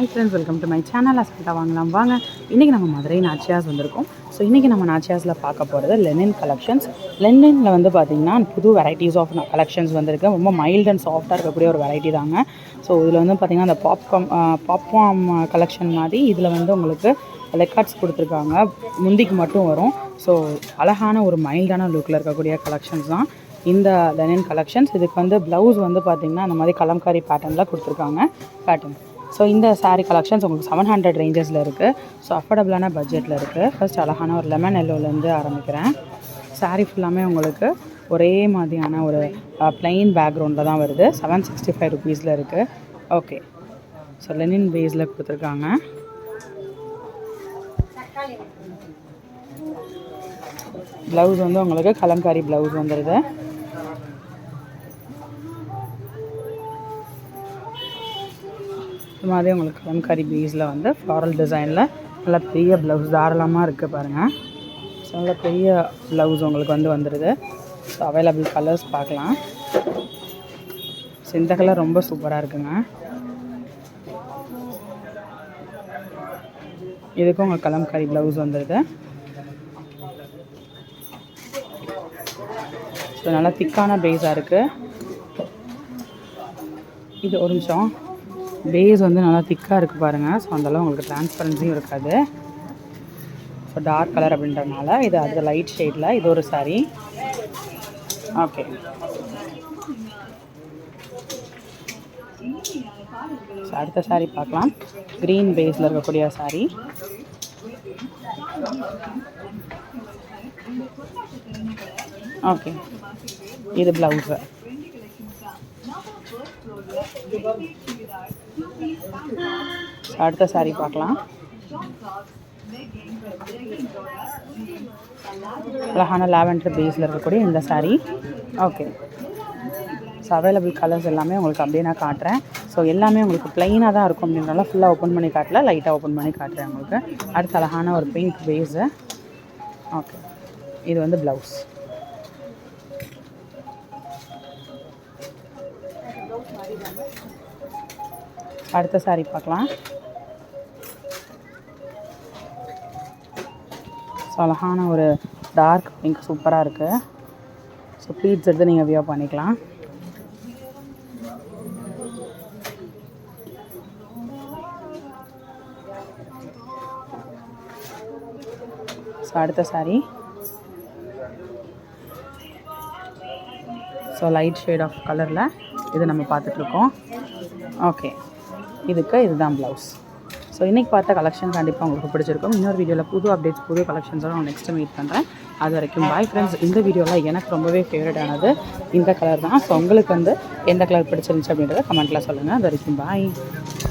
Hi friends welcome to my channel அசல்ட்டா வாங்கலாம். வாங்க. இன்றைக்கி நம்ம மதுரை நாச்சியாஸ் வந்திருக்கோம். ஸோ இன்றைக்கி நம்ம நாச்சியாஸில் பார்க்க போகிறது லெனின் கலெக்ஷன்ஸ் லெனினில் வந்து பார்த்திங்கன்னா புது வெரைட்டிஸ் ஆஃப் கலெக்ஷன்ஸ் வந்திருக்கு. ரொம்ப மைல்ட் அண்ட் சாஃப்டாக இருக்கக்கூடிய ஒரு வெரைட்டி தாங்க. ஸோ இதில் வந்து பார்த்திங்கன்னா அந்த பாப்கார்ன் பாப்கார்ன் கலெக்ஷன் மாதிரி இதில் வந்து உங்களுக்கு லெக்கார்ட்ஸ் கொடுத்துருக்காங்க. முந்திக்கு மட்டும் வரும். ஸோ அழகான ஒரு மைல்டான லுக்கில் இருக்கக்கூடிய கலெக்ஷன்ஸ் தான் இந்த லெனின் கலெக்ஷன்ஸ் இதுக்கு வந்து ப்ளவுஸ் வந்து பார்த்திங்கன்னா அந்த மாதிரி கலம்காரி பேட்டர்னில் கொடுத்துருக்காங்க. பேட்டர்ன் ஸோ இந்த சாரீ கலெக்ஷன்ஸ் உங்களுக்கு செவன் ஹண்ட்ரட் ரேஞ்சஸில் இருக்குது ஸோ அஃபோர்டபுளான பட்ஜெட்டில் இருக்குது ஃபஸ்ட் அழகான ஒரு லெமன் எல்லோலேருந்து ஆரம்பிக்கிறேன். சாரீ ஃபுல்லாமே உங்களுக்கு ஒரே மாதிரியான ஒரு ப்ளைன் பேக்ரவுண்டில் தான் வருது. செவன் சிக்ஸ்டி ஃபைவ் ருபீஸில் இருக்குது ஓகே ஸோ லெனின் பேஸில் கொடுத்துருக்காங்க. ப்ளவுஸ் வந்து உங்களுக்கு கலங்காரி ப்ளவுஸ் வந்துடுது இது மாதிரி உங்களுக்கு கலம்காரி பீஸில் வந்து ஃப்ளாரல் டிசைனில் நல்ல பெரிய ப்ளவுஸ் தாராளமாக இருக்குது பாருங்கள் ஸோ நல்ல பெரிய ப்ளவுஸ் உங்களுக்கு வந்து வந்துடுது ஸோ அவைலபிள் கலர்ஸ் பார்க்கலாம். ஸோ இந்த கலர் ரொம்ப சூப்பராக இருக்குங்க. இதுக்கும் உங்கள் கலம்காரி ப்ளவுஸ் வந்துடுது ஸோ நல்லா திக்கான பேஸாக இருக்குது இது ஒரு நிமிஷம். பேஸ் வந்து நல்லா திக்காக இருக்குது பாருங்கள் ஸோ அந்தளவு உங்களுக்கு டிரான்ஸ்பரன்சியும் இருக்காது. ஸோ டார்க் கலர் அப்படின்றனால இது அது லைட் ஷேடில் இது ஒரு சாரீ ஓகே ஸோ அடுத்த சாரீ பார்க்கலாம். க்ரீன் பேஸில் இருக்கக்கூடிய saree. ஓகே இது ப்ளவுஸு அடுத்த சாரி பார்க்கலாம். அழகான லாவெண்டர் பேஸில் இருக்கக்கூடிய இந்த saree. Okay so available colours எல்லாமே உங்களுக்கு அப்படியே நான் காட்டுறேன். ஸோ எல்லாமே உங்களுக்கு ப்ளைனாக தான் இருக்கும் அப்படின்றனால ஃபுல்லாக ஓப்பன் பண்ணி காட்டல லைட்டாக ஓப்பன் பண்ணி காட்டுறேன் உங்களுக்கு. அடுத்து அழகான ஒரு பிங்க் பேஸு ஓகே இது வந்து ப்ளவுஸ் அடுத்த சாரி பார்க்கலாம். ஸோ அழகான ஒரு டார்க் பிங்க் சூப்பராக இருக்குது ஸோ ப்ளீட்ஸ் எடுத்து நீங்கள் வியோ பண்ணிக்கலாம். ஸோ அடுத்த saree. So light shade of கலரில் இது நம்ம பார்த்துட்ருக்கோம் ஓகே இதுக்கு இதுதான் ப்ளவுஸ் ஸோ இன்றைக்கி பார்த்த கலெக்ஷன் கண்டிப்பாக உங்களுக்கு பிடிச்சிருக்கும். இன்னொரு வீடியோவில் புது அப்டேட்ஸ் புது கலெக்ஷன்ஸோட நான் நெக்ஸ்ட்டு மீட் பண்ணுறேன் அது வரைக்கும் பாய் ஃப்ரெண்ட்ஸ் இந்த வீடியோவில் எனக்கு ரொம்பவே ஃபேவரட் ஆனது இந்த கலர் தான். ஸோ உங்களுக்கு வந்து எந்த கலர் பிடிச்சிருந்துச்சு அப்படின்றத கமெண்ட்டில் சொல்லுங்கள் அது வரைக்கும் பாய்